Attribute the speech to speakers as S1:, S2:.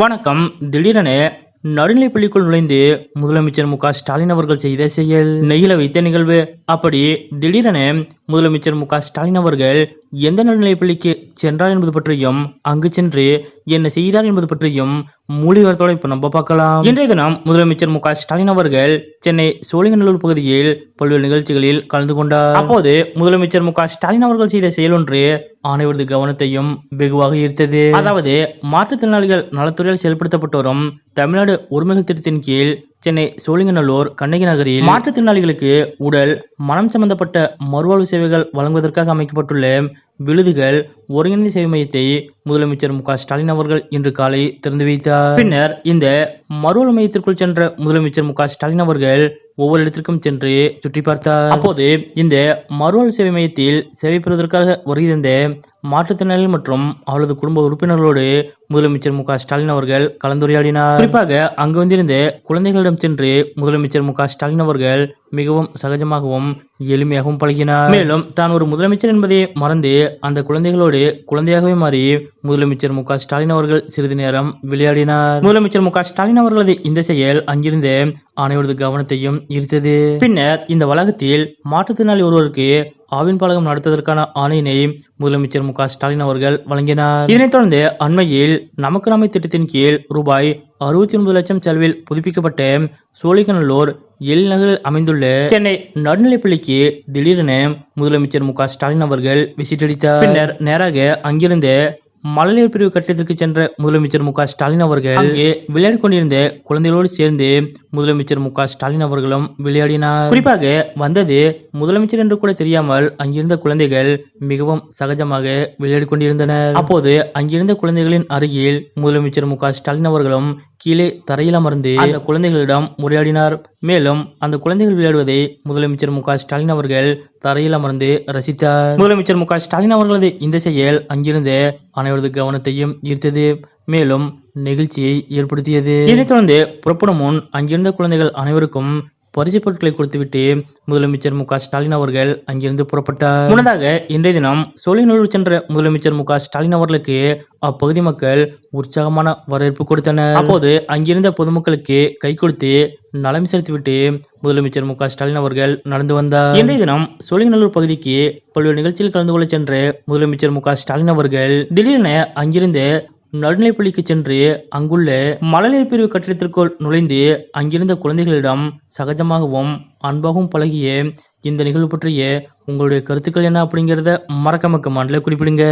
S1: வணக்கம். திடீரென நடுநிலைப்பள்ளிக்குள் நுழைந்து முதலமைச்சர் மு ஸ்டாலின் அவர்கள் செய்த செயல். நெகில வைத்த நிகழ்வு. அப்படி திடீரென முதலமைச்சர் மு ஸ்டாலின் அவர்கள் எந்த நடுநிலைப்பள்ளிக்கு சென்றார் என்பது பற்றியும் அங்கு சென்று என்ன செய்தார் என்பது பற்றியும் மூலிவரத்தோட இப்ப நம்ம பார்க்கலாம். இன்றைய தினம் முதலமைச்சர் மு க ஸ்டாலின் அவர்கள் சென்னை சோழிங்கநல்லூர் பகுதியில் பல்வேறு நிகழ்ச்சிகளில் கலந்து கொண்டார். அப்போது முதலமைச்சர் மு க ஸ்டாலின் அவர்கள் செய்த செயல் ஒன்று அனைவரது கவனத்தையும் வெகுவாக ஈர்த்தது. அதாவது மாற்றுத்திறனாளிகள் நலத்துறையால் செயல்படுத்தப்பட்டு வரும் தமிழ்நாடு உரிமைகள் திட்டத்தின் கீழ் சென்னை சோழிங்கநல்லூர் கண்ணகி நகரில் மாற்றுத்திறனாளிகளுக்கு உடல் மனம் சம்பந்தப்பட்ட மறுவாழ்வு சேவைகள் வழங்குவதற்காக அமைக்கப்பட்டுள்ள விழுதுகள் ஒருங்கிணைந்த சேவை மையத்தை முதலமைச்சர் மு ஸ்டாலின் அவர்கள் இன்று காலை திறந்து வைத்தார். பின்னர் இந்த மறுவாழ்வு மையத்திற்குள் சென்ற முதலமைச்சர் மு ஸ்டாலின் அவர்கள் ஒவ்வொரு இடத்திற்கும் சென்று சுற்றி பார்த்தார். அப்போது இந்த மறுவாழ் சேவை மையத்தில் சேவை பெறுவதற்காக வருகிறந்த மாற்றுத்திறனாளிகள் மற்றும் அவரது குடும்ப உறுப்பினர்களோடு முதலமைச்சர் மு ஸ்டாலின் அவர்கள் கலந்துரையாடினார். குறிப்பாக அங்கு வந்திருந்த குழந்தைகளிடம் சென்று முதலமைச்சர் மு ஸ்டாலின் அவர்கள் மிகவும் சகஜமாகவும் எளிமையாகவும் பழகினார். மேலும் தான் ஒரு முதலமைச்சர் என்பதை மறந்து அந்த குழந்தைகளோடு குழந்தையாகவே மாறி முதலமைச்சர் மு ஸ்டாலின் அவர்கள் சிறிது நேரம் விளையாடினார். முதலமைச்சர் மு ஸ்டாலின் அவர்களது இந்த செயல் அங்கிருந்த அனைவரது கவனத்தையும் ஈர்த்தது. பின்னர் இந்த வளாகத்தில் மாற்றுத்திறனாளி ஒருவருக்கு ஆவின் பாலகம் நடத்துவதற்கான ஆணையினை முதலமைச்சர் மு ஸ்டாலின் அவர்கள் வழங்கினார். இதனைத் தொடர்ந்து அண்மையில் நமக்கு நாமை திட்டத்தின் கீழ் ரூபாய் அறுபத்தி ஒன்பது லட்சம் செலவில் புதுப்பிக்கப்பட்ட சோழிகநல்லூர் எழில்நகரில் அமைந்துள்ள சென்னை நடுநிலைப்பள்ளிக்கு திடீரென முதலமைச்சர் மு க ஸ்டாலின் அவர்கள் விசிட் அளித்தார் பின்னர் நேராக அங்கிருந்த மழலையர் பிரிவு கட்டிடத்திற்கு சென்ற முதலமைச்சர் மு ஸ்டாலின் அவர்கள் அங்கே விளையாடி கொண்டிருந்த குழந்தைகளோடு சேர்ந்து முதலமைச்சர் மு ஸ்டாலின் அவர்களும் விளையாடினார். குறிப்பாக வந்தது முதலமைச்சர் என்று கூட தெரியாமல் அங்கிருந்த குழந்தைகள் மிகவும் சகஜமாக விளையாடி கொண்டிருந்தனர். அப்போது அங்கிருந்த குழந்தைகளின் அருகில் முதலமைச்சர் மு ஸ்டாலின் அவர்களும் கீழே தரையில் அமர்ந்து அந்த குழந்தைகளிடம் உரையாடினார். மேலும் அந்த குழந்தைகள் விளையாடுவதை முதலமைச்சர் மு ஸ்டாலின் அவர்கள் தரையில் அமர்ந்து ரசித்தார். முதலமைச்சர் மு ஸ்டாலின் அவர்களது இந்த செயல் அங்கிருந்த அனைவரது கவனத்தையும் ஈர்த்தது. மேலும் நெகிழ்ச்சியை ஏற்படுத்தியது. இதைத் தொடர்ந்து புறப்படும் முன் அங்கிருந்த குழந்தைகள் அனைவருக்கும் பரிசு பொருட்களை கொடுத்துவிட்டு முதலமைச்சர் மு ஸ்டாலின் அவர்கள் அங்கிருந்து புறப்பட்டார். முன்னதாக இன்றைய தினம் சோழிநல்லூர் சென்ற முதலமைச்சர் மு ஸ்டாலின் அவர்களுக்கு அப்பகுதி மக்கள் உற்சாகமான வரவேற்பு கொடுத்தனர். அப்போது அங்கிருந்த பொதுமக்களுக்கு கை கொடுத்து நலம் செலுத்திவிட்டு முதலமைச்சர் மு ஸ்டாலின் அவர்கள் நடந்து வந்தார். இன்றைய தினம் சோழிநல்லூர் பகுதிக்கு பல்வேறு நிகழ்ச்சியில் கலந்து கொள்ள சென்ற முதலமைச்சர் மு ஸ்டாலின் அவர்கள் திடீரென அங்கிருந்து நடுநிலைப்பள்ளிக்கு சென்று அங்குள்ள மழலையர் பிரிவு கட்டிடத்திற்குள் நுழைந்து அங்கிருந்த குழந்தைகளிடம் சகஜமாகவும் அன்பாகவும் பழகிய இந்த நிகழ்வு பற்றிய உங்களுடைய கருத்துக்கள் என்ன அப்படிங்கிறத மறக்காம கமெண்ட்ல குறிப்பிடுங்க.